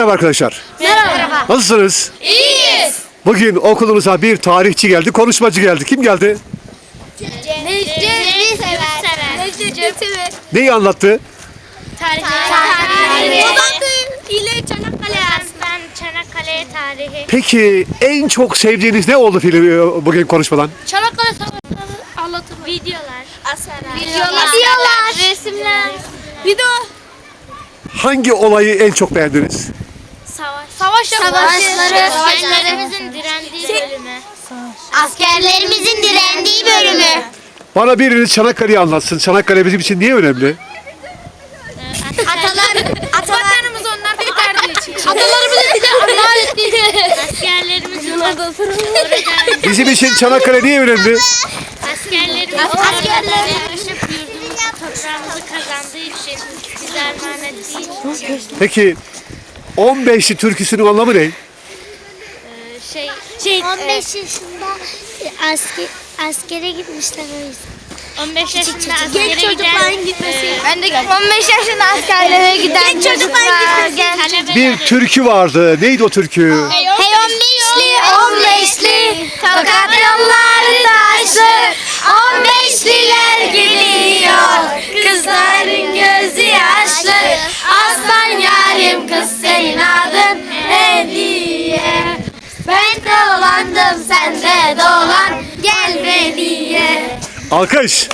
Merhaba arkadaşlar. Merhaba. Nasılsınız? İyiyiz. Bugün okulumuza bir tarihçi geldi, konuşmacı geldi. Kim geldi? Necdet sever. Necdet sever. Neyi anlattı? Tarih. Tarihi. ile Çanakkale Aslan Çanakkale tarihi. Peki en çok sevdiğiniz ne oldu film bugün konuşmadan? Çanakkale savaşları anlatır. Videolar. Videolar. Videolar. Resimler. Video. Hangi olayı en çok beğendiniz? Savaş. Savaş Askerlerimizin Savaşları. direndiği bölümü. Askerlerimizin direndiği bölümü. Bana biriniz Çanakkale'yi anlatsın. Çanakkale bizim için niye önemli? Atalar, atalarımız onlar da giderdiği için. Atalarımız bize armağan etti. Askerlerimizin orada Bizim için Çanakkale niye önemli? askerlerimiz Askerler- yurdumuzu toprağımızı kazandığı için bize armağan ettiği için Peki 15'li türküsünün anlamı ne? e, şey şey 15 yaşında asker, askere gitmişler o yüzden. 15 yaşında askere Genç çocukların gitmesi. e, Ben de 15 yaşında askerlere giden genç çocukların gitmesi. Bir türkü vardı. Neydi o türkü? Hey 15'li 15'li Tokat yolları taşlı 15'liler geliyor Kızların gözü yaşlı Aslan yarim kız senin adın Hediye Ben dolandım sen de dolan Gel Veliye Alkış.